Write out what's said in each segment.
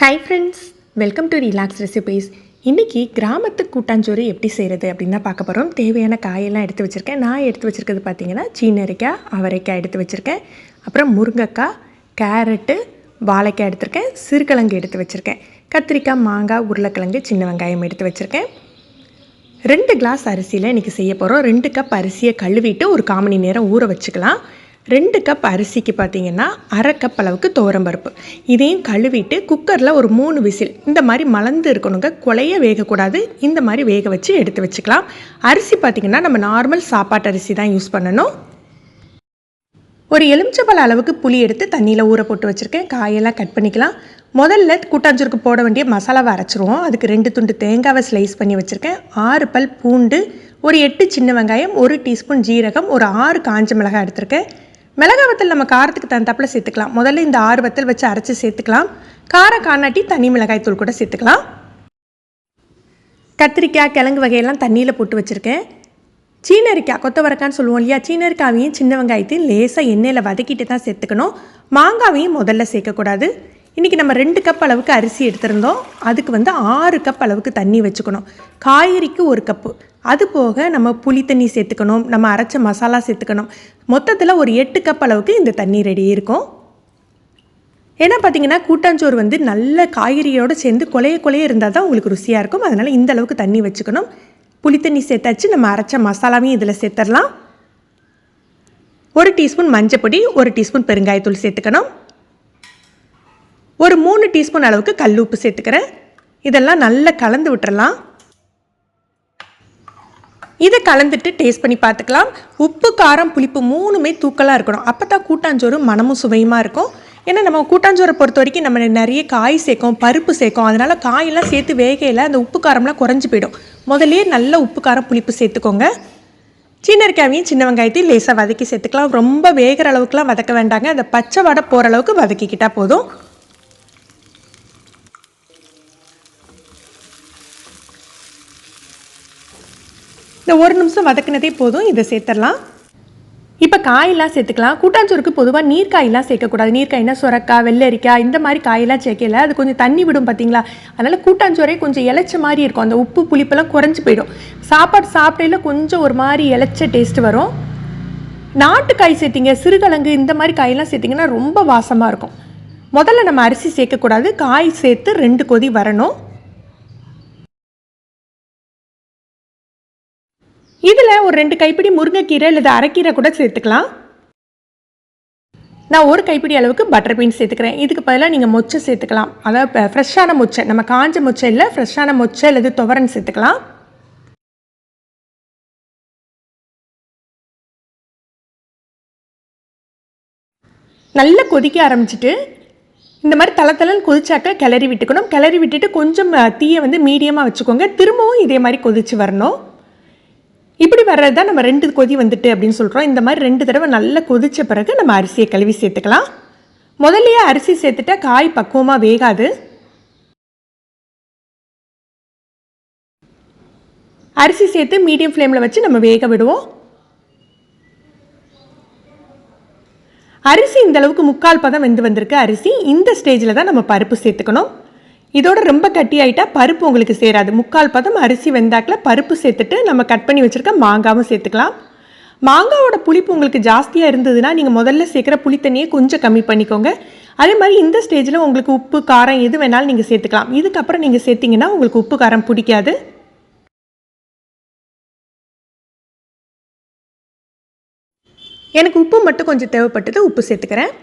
Hi friends welcome to relax recipes இன்றைக்கி கிராமத்து கூட்டாஞ்சோறு எப்படி செய்கிறது அப்படின்னு தான் பார்க்க போகிறோம் தேவையான காயெல்லாம் எடுத்து வச்சுருக்கேன். நான் எடுத்து வச்சுருக்கிறது பார்த்தீங்கன்னா சீனரிக்காய் அவரைக்காய் எடுத்து வச்சுருக்கேன். அப்புறம் முருங்கைக்காய் கேரட்டு வாழைக்காய் எடுத்திருக்கேன். சிறுகிழங்கு எடுத்து வச்சுருக்கேன். கத்திரிக்காய் மாங்காய் உருளைக்கிழங்கு சின்ன வெங்காயம் எடுத்து வச்சுருக்கேன். ரெண்டு கிளாஸ் அரிசியில் இன்றைக்கி செய்ய போகிறோம் ரெண்டு கப் அரிசியை கழுவிட்டு ஒரு காமணி நேரம் ஊற வச்சுக்கலாம். ரெண்டு கப் அரிசிக்கு பார்த்தீங்கன்னா அரை கப் அளவுக்கு பருப்பு. இதையும் கழுவிட்டு குக்கரில் ஒரு மூணு விசில். இந்த மாதிரி மலர்ந்து இருக்கணுங்க. கொலைய வேகக்கூடாது. இந்த மாதிரி வேக வச்சு எடுத்து வச்சுக்கலாம். அரிசி பார்த்திங்கன்னா நம்ம நார்மல் சாப்பாட்டு அரிசி தான் யூஸ் பண்ணணும். ஒரு எலுமிச்சப்பழ அளவுக்கு புளி எடுத்து தண்ணியில் ஊற போட்டு வச்சுருக்கேன். காயெல்லாம் கட் பண்ணிக்கலாம். முதல்ல கூட்டாஞ்சோருக்கு போட வேண்டிய மசாலாவை அரைச்சிருவோம். அதுக்கு ரெண்டு துண்டு தேங்காவை ஸ்லைஸ் பண்ணி வச்சுருக்கேன். ஆறு பல் பூண்டு ஒரு எட்டு சின்ன வெங்காயம் ஒரு டீஸ்பூன் ஜீரகம் ஒரு ஆறு காஞ்ச மிளகாய் எடுத்திருக்கேன். மிளகா வத்தல் நம்ம காரத்துக்கு தகுந்தாப்பில் சேர்த்துக்கலாம். முதல்ல இந்த ஆறு வத்தல் வச்சு அரைச்சி சேர்த்துக்கலாம். காரம் காணாட்டி தனி மிளகாய் தூள் கூட சேர்த்துக்கலாம். கத்திரிக்காய் கிழங்கு வகையெல்லாம் தண்ணியில் போட்டு வச்சுருக்கேன். சீனரிக்காய் கொத்தவரக்கான்னு சொல்லுவோம் இல்லையா? சீனரிக்காவையும் சின்ன வெங்காயத்தையும் லேசாக எண்ணெயில் வதக்கிட்டு தான் சேர்த்துக்கணும். மாங்காவையும் முதல்ல சேர்க்கக்கூடாது. இன்றைக்கி நம்ம ரெண்டு கப் அளவுக்கு அரிசி எடுத்திருந்தோம். அதுக்கு வந்து ஆறு கப் அளவுக்கு தண்ணி வச்சுக்கணும். காய்கறிக்கு ஒரு கப்பு அது போக நம்ம புளி தண்ணி சேர்த்துக்கணும். நம்ம அரைச்ச மசாலா சேர்த்துக்கணும். மொத்தத்தில் ஒரு எட்டு கப் அளவுக்கு இந்த தண்ணி ரெடி இருக்கும். ஏன்னா பார்த்தீங்கன்னா கூட்டாஞ்சோறு வந்து நல்ல காய்கறியோடு சேர்ந்து கொலைய கொலைய இருந்தால் தான் உங்களுக்கு ருசியாக இருக்கும். அதனால் இந்த அளவுக்கு தண்ணி வச்சுக்கணும். புளி தண்ணி சேர்த்தாச்சு. நம்ம அரைச்ச மசாலாவையும் இதில் சேர்த்துடலாம். ஒரு டீஸ்பூன் மஞ்சப்பொடி ஒரு டீஸ்பூன் பெருங்காயத்தூள் சேர்த்துக்கணும். ஒரு மூணு டீஸ்பூன் அளவுக்கு கல் உப்பு சேர்த்துக்கிறேன். இதெல்லாம் நல்லா கலந்து விட்டுறலாம். இதை கலந்துட்டு டேஸ்ட் பண்ணி பார்த்துக்கலாம். உப்பு காரம் புளிப்பு மூணுமே தூக்கலாக இருக்கணும். அப்போ தான் கூட்டாஞ்சோறு மனமும் சுவையுமாக இருக்கும். ஏன்னா நம்ம கூட்டாஞ்சோரை பொறுத்த வரைக்கும் நம்ம நிறைய காய் சேர்க்கும் பருப்பு சேர்க்கும். அதனால் காயெல்லாம் சேர்த்து வேகையில் அந்த உப்பு காரம்லாம் குறைஞ்சி போயிடும். முதலே நல்ல உப்பு காரம் புளிப்பு சேர்த்துக்கோங்க. சீனரிக்காவையும் சின்ன வெங்காயத்தையும் லேசாக வதக்கி சேர்த்துக்கலாம். ரொம்ப வேகிற அளவுக்குலாம் வதக்க வேண்டாங்க. அந்த பச்சை வடை போகிற அளவுக்கு வதக்கிக்கிட்டால் போதும். இந்த ஒரு நிமிஷம் வதக்கினதே போதும் இதை சேர்த்துடலாம் இப்போ காயெல்லாம் சேர்த்துக்கலாம். கூட்டாஞ்சோறுக்கு பொதுவாக நீர்க்காயெல்லாம் சேர்க்கக்கூடாது. நீர்க்காய்னா சுரக்காய் வெள்ளரிக்காய் இந்த மாதிரி காயெல்லாம் சேர்க்கல. அது கொஞ்சம் தண்ணி விடும் பார்த்தீங்களா அதனால் கூட்டாஞ்சோரே கொஞ்சம் இலைச்ச மாதிரி இருக்கும். அந்த உப்பு புளிப்பெல்லாம் குறைஞ்சி போயிடும். சாப்பாடு சாப்பிடையில கொஞ்சம் ஒரு மாதிரி இலைச்ச டேஸ்ட் வரும். நாட்டுக்காய் சேர்த்திங்க சிறுகிழங்கு இந்த மாதிரி காயெல்லாம் சேர்த்திங்கன்னா ரொம்ப வாசமாக இருக்கும். முதல்ல நம்ம அரிசி சேர்க்கக்கூடாது. காய் சேர்த்து ரெண்டு கொதி வரணும். இதில் ஒரு ரெண்டு கைப்பிடி முருங்கைக்கீரை இல்லை அரைக்கீரை கூட சேர்த்துக்கலாம். நான் ஒரு கைப்பிடி அளவுக்கு பட்டர் பீன்ஸ் சேர்த்துக்கிறேன். இதுக்கு பதிலாக நீங்கள் மொச்சை சேர்த்துக்கலாம். அதாவது ஃப்ரெஷ்ஷான மொச்சை நம்ம காஞ்ச மொச்சை இல்லை ஃப்ரெஷ்ஷான மொச்சை அல்லது துவரன் சேர்த்துக்கலாம். நல்லா கொதிக்க ஆரம்பிச்சிட்டு இந்த மாதிரி தலை தலைன்னு கொதிச்சாக்க கிளறி விட்டுக்கணும். கிளறி விட்டுட்டு கொஞ்சம் தீயை வந்து மீடியமாக வச்சுக்கோங்க. திரும்பவும் இதே மாதிரி கொதித்து வரணும். இப்படி வர்றது தான் நம்ம ரெண்டு கொதி வந்துட்டு அப்படின்னு சொல்கிறோம் இந்த மாதிரி ரெண்டு தடவை நல்லா கொதித்த பிறகு நம்ம அரிசியை கழுவி சேர்த்துக்கலாம். முதல்லையே அரிசி சேர்த்துட்டா காய் பக்குவமாக வேகாது. அரிசி சேர்த்து மீடியம் ஃப்ளேமில் வச்சு நம்ம வேக விடுவோம். அரிசி இந்த அளவுக்கு முக்கால் பதம் வெந்து வந்திருக்கு அரிசி. இந்த ஸ்டேஜில் தான் நம்ம பருப்பு சேர்த்துக்கணும். இதோட ரொம்ப கட்டி ஆகிட்டா பருப்பு உங்களுக்கு சேராது. முக்கால் பதம் அரிசி வெந்தாக்கில் பருப்பு சேர்த்துட்டு நம்ம கட் பண்ணி வச்சுருக்க மாங்காவும் சேர்த்துக்கலாம். மாங்காவோட புளிப்பு உங்களுக்கு ஜாஸ்தியாக இருந்ததுன்னா நீங்கள் முதல்ல சேர்க்குற புளி தண்ணியை கொஞ்சம் கம்மி பண்ணிக்கோங்க. அதே மாதிரி இந்த ஸ்டேஜில் உங்களுக்கு உப்பு காரம் எது வேணாலும் நீங்கள் சேர்த்துக்கலாம். இதுக்கப்புறம் நீங்கள் சேர்த்திங்கன்னா உங்களுக்கு உப்பு காரம் பிடிக்காது. எனக்கு உப்பு மட்டும் கொஞ்சம் தேவைப்பட்டது உப்பு சேர்த்துக்கிறேன்.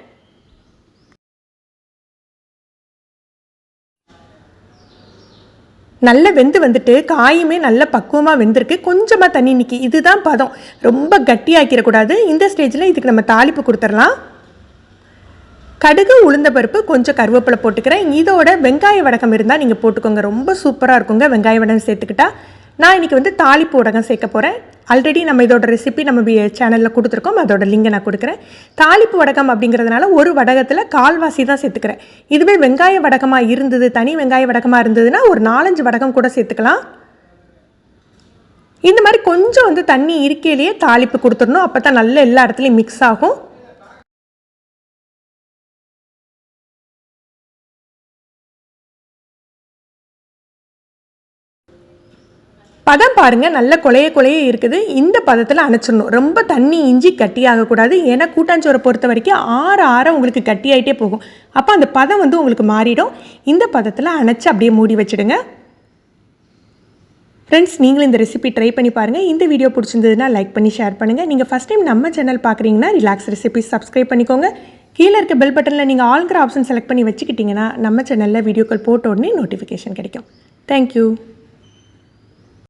நல்ல வெந்து வந்துட்டு காயுமே நல்ல பக்குவமாக வெந்திருக்கு. கொஞ்சமாக தண்ணி நிற்கி இதுதான் பதம். ரொம்ப கட்டியாக்கிடக்கூடாது. இந்த ஸ்டேஜில் இதுக்கு நம்ம தாளிப்பு கொடுத்துடலாம். கடுகு உளுந்த பருப்பு கொஞ்சம் கருவேப்பிலை போட்டுக்கிறேன். இதோட வெங்காய வடகம் இருந்தால் நீங்கள் போட்டுக்கோங்க. ரொம்ப சூப்பராக இருக்குங்க. வெங்காய வடகம் சேர்த்துக்கிட்டா. நான் இன்றைக்கி வந்து தாளிப்பு உடகம் சேர்க்க போகிறேன் ஆல்ரெடி நம்ம இதோட ரெசிபி நம்ம சேனலில் கொடுத்துருக்கோம். அதோட லிங்கை நான் கொடுக்குறேன். தாளிப்பு வடகம் அப்படிங்கிறதுனால ஒரு வடகத்தில் கால்வாசி தான் சேர்த்துக்கிறேன். இதுவே வெங்காய வடகமாக இருந்தது தனி வெங்காய வடகமாக இருந்ததுன்னா ஒரு நாலஞ்சு வடகம் கூட சேர்த்துக்கலாம். இந்த மாதிரி கொஞ்சம் வந்து தண்ணி இருக்கையிலேயே தாளிப்பு கொடுத்துடணும். அப்போ தான் நல்ல எல்லா இடத்துலையும் மிக்ஸ் ஆகும். பதம் பாருங்கள் நல்ல கொலைய கொலையே இருக்குது. இந்த பதத்தில் அணைச்சிடணும். ரொம்ப தண்ணி இஞ்சி கட்டியாகக்கூடாது ஏன்னா கூட்டாஞ்சோரை பொறுத்த வரைக்கும் ஆற ஆற உங்களுக்கு கட்டியாயிட்டே போகும். அப்போ அந்த பதம் வந்து உங்களுக்கு மாறிடும். இந்த பதத்தில் அணைச்சி அப்படியே மூடி வச்சுடுங்க. ஃப்ரெண்ட்ஸ் நீங்களும் இந்த ரெசிபி ட்ரை பண்ணி பாருங்கள் இந்த வீடியோ பிடிச்சிருந்ததுன்னா லைக் பண்ணி ஷேர் பண்ணுங்கள் நீங்கள் ஃபஸ்ட் டைம் நம்ம சேனல் பார்க்குறீங்கன்னா ரிலாக்ஸ் ரெசிபி சப்ஸ்கிரைப் பண்ணிக்கோங்க. கீழே இருக்க பெல் பட்டனில் நீங்கள் ஆல்கிற ஆப்ஷன் செலக்ட் பண்ணி வச்சுக்கிட்டிங்கன்னா நம்ம சேனலில் வீடியோக்கள் போட்ட உடனே நோட்டிஃபிகேஷன் கிடைக்கும். தேங்க்யூ